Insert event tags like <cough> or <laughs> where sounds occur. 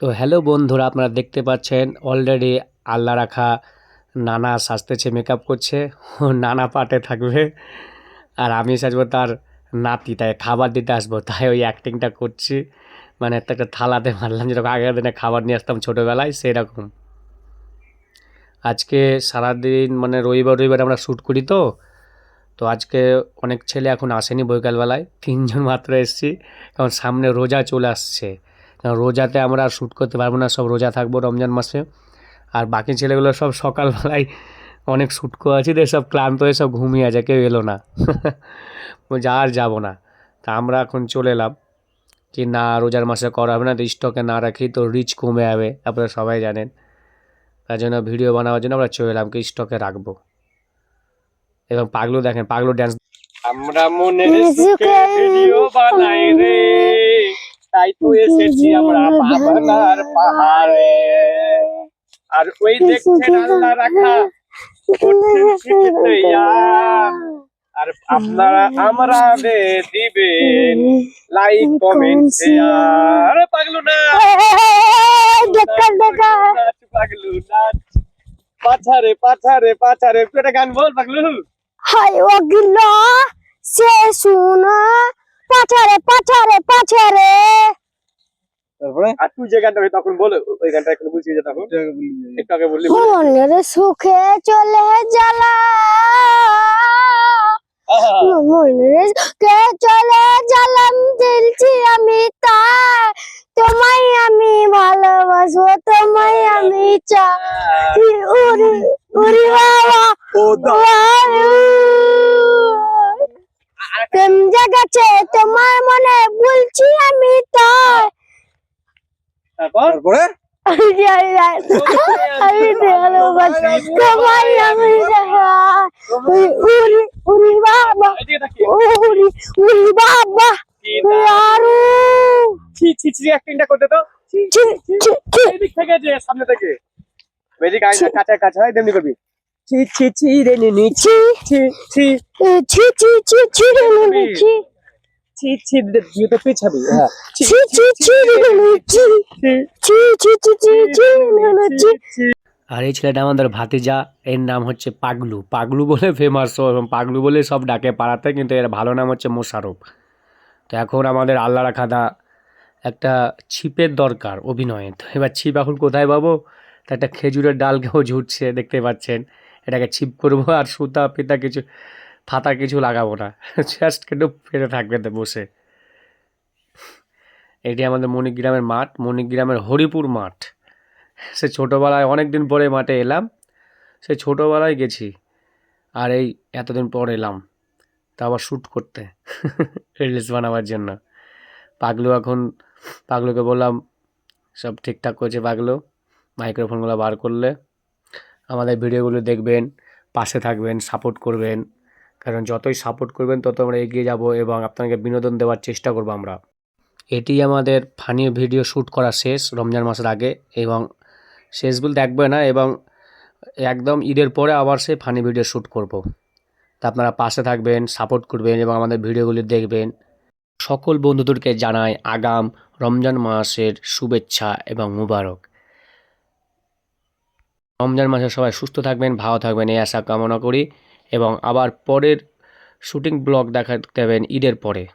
তো হ্যালো বন্ধুরা, আপনারা দেখতে পাচ্ছেন অলরেডি আল্লাহ রাখা নানা সাজতেছে মেকআপ করছে, নানা পাটে থাকবে। আর আমি সাজবো তার নাতি, তাই খাবার দিতে আসব, তাই ওই অ্যাক্টিংটা করছি। মানে একটা একটা থালাতে মারলাম, যেরকম আগের দিনে খাবার নিয়ে আসতাম ছোটোবেলায় সেই রকম আজকে সারাদিন মানে রবিবার রবিবার আমরা শ্যুট করি তো। তো আজকে অনেক ছেলে এখন আসেনি বৈকালবেলায়, তিনজন মাত্র এসেছি, কারণ সামনে রোজা চলে আসছে। কারণ রোজাতে আমরা আর শ্যুট করতে পারব না সব রোজা থাকব রমজান মাসে। আর বাকি ছেলেগুলো সব সকালবেলায় অনেক শ্যুট করেছি তো সব ক্লান্ত হয়ে সব ঘুমিয়ে আছে কেউ এলো না। <laughs> বলছে আর যাব না। তা আমরা এখন চলে এলাম কি না রোজার মাসে করা হবে না তো স্টকে না রাখি তো রিচ কমে যাবে। আপনারা সবাই জানেন। তার জন্য ভিডিও বানাবার জন্য আমরা চলে এলাম কি স্টকে রাখব। এবং পাগলু দেখেন পাগলু ড্যান্স আমরা মনে ভিডিও বানাই রে। তাই তো এসেছি আমরা পাবনার পাহাড়ে। আর ওই দেখছেন আল্লাহ রাখা? আর আপনারা আমরা দিবেন লাইক কমেন্ট শেয়ার পাগলু না পাগলু নাচ পাছারে পাছারে পাছারে। একটা গান বল পাগলু। হাই ওগিল সে শুনো পাছারে পাছারে পাছারে তারপরে? আর তুই যে গানটা তখন বল ওই গানটা এখন বুঝিয়ে যে তখন। একটু আগে বললি মনের সুখে চলে জ্বালা। মনের সুখে চলে জ্বালাম দিলছি আমি তাই তোমায় আমি ভালোবাসবো তোমায় আমি চাই। উরি উরি বাবা ও জাগাছে তোমার মনে বলছি আমি তাই তারপর? করতে তো থেকে সামনে থেকে। বেশি কাছে কাছে হয় তেমনি করবি। ছি ছি ছি রে নি নি ছি ছি ছি ছি ছি ছি ছি রে নে নে, ছি ছি ছি দিয়ে তো পিছাবি হ্যাঁ ছি ছি ছি রে নে নে, ছি ছি ছি ছি ছি ছি রে নে নে, ছি আর এই ছেলেটা আমাদের ভাতিজা এর নাম হচ্ছে পাগলু পাগলু বলে ফেমাস এবং পাগলু বলে সব ডাকে পাড়াতে কিন্তু এর ভালো নাম হচ্ছে মোশারফ তো এখন আমাদের আল্লাহ রাখাদা একটা ছিপের দরকার অভিনয়ে তো এবার ছিপ এখন কোথায় পাবো তা একটা খেজুরের ডালকেও ঝুটছে দেখতে পাচ্ছেন এটাকে ছিপ করব <laughs> আর সুতা পিতা কিছু, ফাতা কিছু লাগাবো না। <laughs> জাস্ট কিন্তু ফেলে থাকবে বসে। এটি আমাদের মণিগ্রামের মাঠ, মণিগ্রামের হরিপুর মাঠ। সে ছোটোবেলায় অনেক দিন পরে মাঠে এলাম। সে ছোটোবেলায় গেছি, আর এই এতদিন পর এলাম। তা আবার শ্যুট করতে, <laughs> রিলস বানাবার জন্য। পাগলু এখন, পাগলুকে বললাম, সব ঠিকঠাক করেছে পাগলু মাইক্রোফোনগুলো বার করলে। আমাদের ভিডিওগুলো দেখবেন, পাশে থাকবেন সাপোর্ট করবেন। কারণ যতই সাপোর্ট করবেন, তত আমরা এগিয়ে যাব এবং আপনাকে বিনোদন দেওয়ার চেষ্টা করব আমরা। এটি আমাদের ফানি ভিডিও শ্যুট করা শেষ রমজান মাসের আগে এবং শেষ বলতে একবার না এবং একদম ঈদের পরে আবার সে ফানি ভিডিও শ্যুট করব। তা আপনারা পাশে থাকবেন সাপোর্ট করবেন এবং আমাদের ভিডিওগুলি দেখবেন। সকল বন্ধুদেরকে জানাই আগাম রমজান মাসের শুভেচ্ছা এবং মুবারক। রমজান মাসে সবাই সুস্থ থাকবেন, ভালো থাকবেন, এই আশা কামনা করি। এবং আবার পরের শুটিং ব্লগ দেখা দেবেন ঈদের পরে।